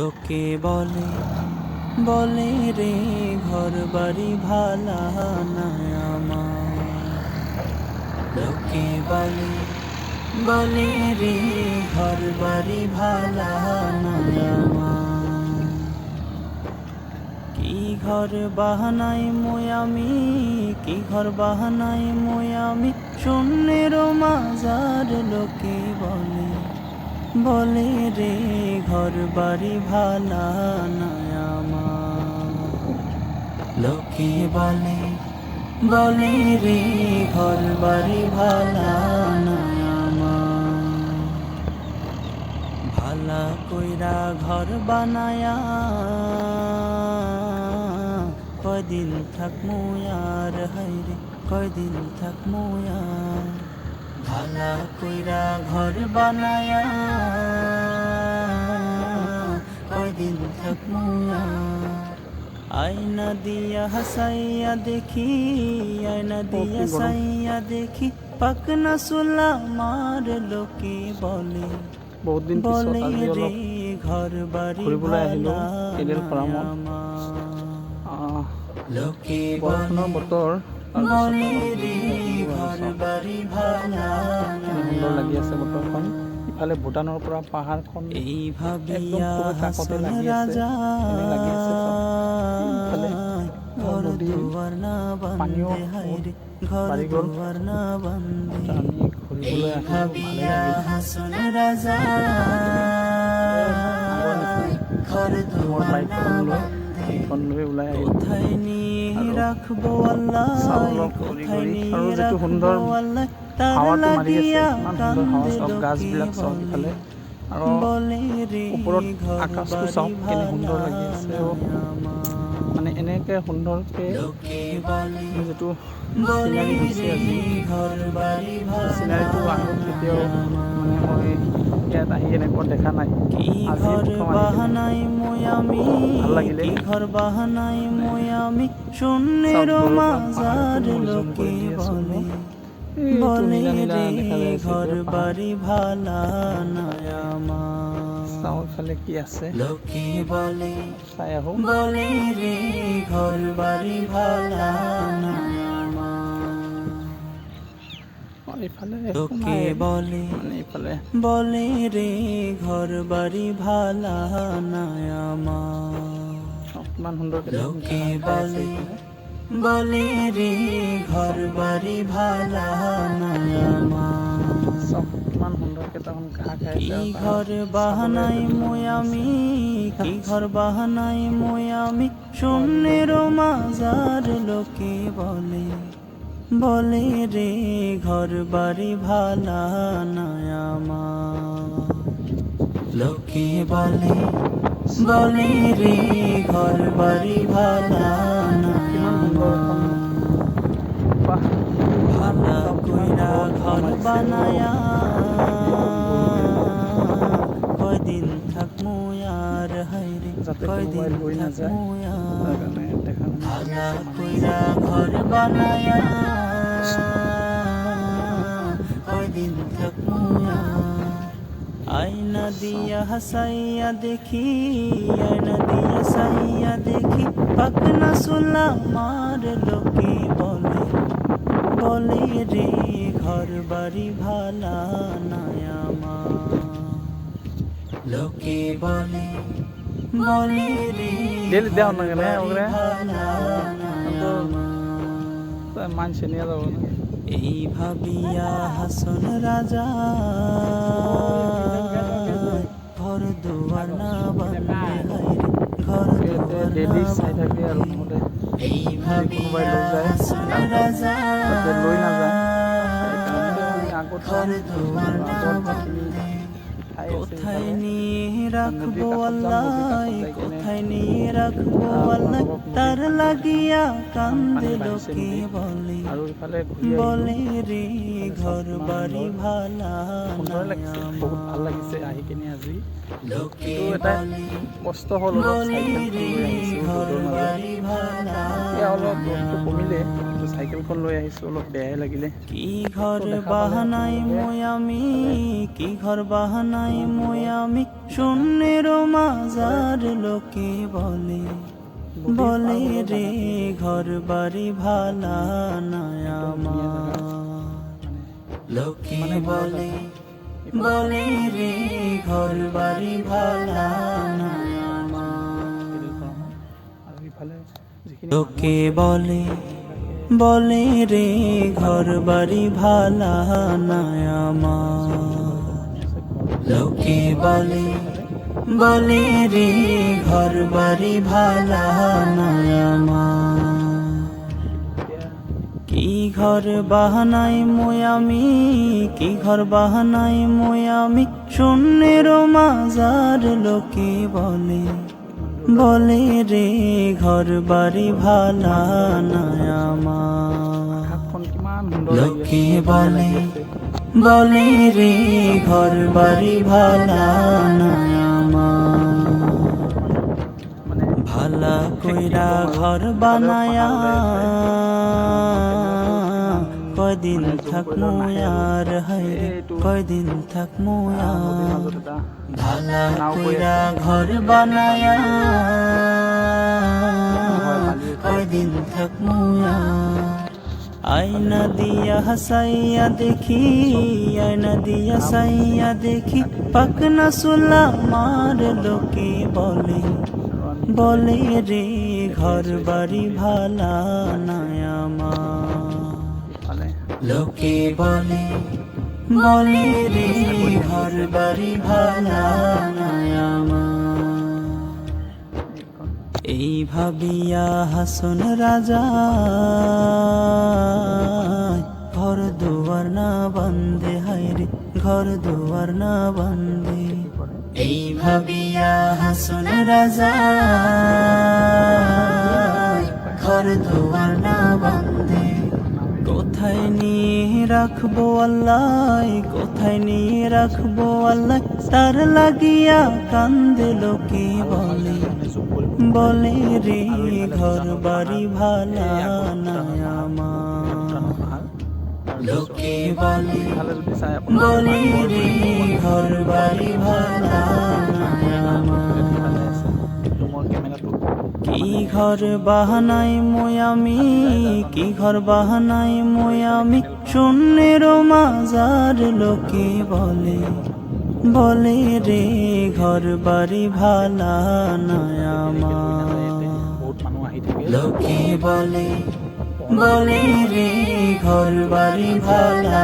লোকে বলে বলে রে ঘর বাড়ি ভালা লোকে বলে বলে রে ঘর বাড়ি ভালা কি ঘর বাহানাই মই আমি, কি ঘর বাহানাই মই আমি, শূন্যের মাজার লোকে বলে। বলে রে, ঘর বাড়ি ভালা না আমার। লোকে বলে বলে রে, ঘর বাড়ি ভালা না আমার। ভালা কইরা ঘর বানায়া, কয়দিন থাকমু আর হাইরে কয়দিন থাকমু আর ভালা কইরা ঘর বানায়া কয়দিন থাকমু আয়না দিয়া হাসাইয়া দেখি আয়না দিয়া সাইয়া দেখি পাকনা সুলা মার লোকে বলে। বহুত দিন পিছত বলে রে ঘর বাড়ি ফাৰ্মত। লোকে বৰষুণৰ বতৰ সুন্দৰ লাগি আছে বতৰখন ইফালে ভূটানৰ পৰা পাহাৰখন কাষতে লাগি আছে। আমি ঘূৰিবলৈ কোথায় নিয়ে ৰাখবো আল্লাহ? কোথায় নিয়ে সুন্দৰ আল্লাহ? আছে লাগিয়া চব গাছবিলাক চব আৰু ওপৰত আকাশটো চাওক কেনে সুন্দৰ লাগি আছে। অ'। মানে এনেকৈ সুন্দৰকৈ যিটো চিনাৰী হৈছে আজি। ঘৰ বাৰী ভালা চিনাৰীটো আগত কেতিয়াও মানে মই ইয়াত আহি এনেকুৱা দেখা নাই। কি ঘর বাহানাই মই আমি শূন্যের মাজার লোকে বলে বলে রে ঘর বাড়ি ভালা নাই চাওঁ ইফালে কি আছে? লোকে বলে বলে রে ঘর বাড়ি ভালা নাই লোকে বলে মানে বলে রে ঘর বাড়ি ভালা নাই আমার। লোকে বলে বলে রে ঘর বাড়ি ভালা নাই কি ঘর বাহানাই মই আমি কি ঘর বাহানাই মই আমি শূন্যের মাজার লোকে বলে। বলে রে ঘর বাড়ি ভালা আমার। লোকে বলে বলে রে ঘর বাড়ি ভালা ভালা কইরা ঘর বানায়া কয়দিন থাকমু আর হাইরে কয়দিন থাকমু আর। ভালা কইরা ঘর বানায়া কয়দিন আর আয়না দিয়া হাসাইয়া দেখি আয়না দিয়া সাইয়া দেখি পাকনা সুলা মার লোকে বলে বলে রে ঘর বাড়ি ভালা নাই আমার। লোকে বলে বলে রে দেও না কেনে বাড়ি মানছে নিয়ে যাব না। এই ভাবিয়া হাসন রাজা ঘর দুয়ার না ঘর চাই থাকে আৰু এই কোনোবাই লৈ যায়। লৈ নাযায় আগত আগত কোথায়। নিয়ে রাখব আল্লাহ? কোথায় নিয়ে রাখব আল্লাহ? তার লাগিয়া কান্দে বাঢ়িছে লোকে বলে বলে রে ঘর বাড়ি ভালা ভালো লোকে কষ্ট হ'ল অলপ চাইকেলখন লৈ আহিছোঁ ৰ'দৰ অলপ কমিলে কিন্তু চাইকেলখন লৈ আহিছোঁ অলপ বেয়াই লাগিলে। কি ঘর বাহানাই মই আমি কি ঘর বাহানাই মই আমি শূন্যের মাজার লোকে বলে। বলে রে ঘর বাড়ি ভালা নাই আমার লোকে বলে বলে রে ঘর বাড়ি ভালা নাই আমার লোকে বলে বলে রে ঘর বাড়ি ভালা লোকে বলে বলে রে ঘর বাড়ি ভালা নাই কি ঘর বাহানাই মই আমি, কি ঘর বাহানাই মই আমি, শূন্যের মাজার লোকে বলে। বলে রে, ঘর বাড়ি ভালা লাগি লোকে বলে বলে রে, ঘর বাড়ি ভালা মানে ভালা কইরা ঘর বানায়া, কয়দিন থাকমু আর হাইরে কয়দিন থাকমু আর ভালা কইরা ঘর বানায়া। কয়দিন থাকমু আর আয়না দিয়া হাসাইয়া দেখি আয়না দিয়া সাইয়া দেখি পাকনা সুলা মার লোকে বলে। বলে রে ঘর বাড়ি ভালা আমার। লোকে বলে বলে রে ঘর বাড়ি ভালা এই ভাবিয়া হাসন রাজা, ঘর দুয়ার না বন্দে হায়রে ঘর দুয়ার না বন্দে এই ভাবিয়া হাসন রাজা, ঘর দুয়ার না বন্দে কোথায় নিয়ে রাখব আল্লাহ? কোথায় নিয়ে রাখব আল্লাহ? তার লাগিয়া কান্দে লোকে বলে। বলে রে ঘর বাড়ি ভালা নাই আমার লোকে বলে। বলে রে ঘর বাড়ি ভালা ঘর বাহানাই মই আমি? কি ঘর বাহানাই মই আমি? শূন্যের মাজার লোকে বলে বলে রে ঘর বাড়ি ভালা থাকে লোকে বলে বলে রে ঘর বাড়ি ভালা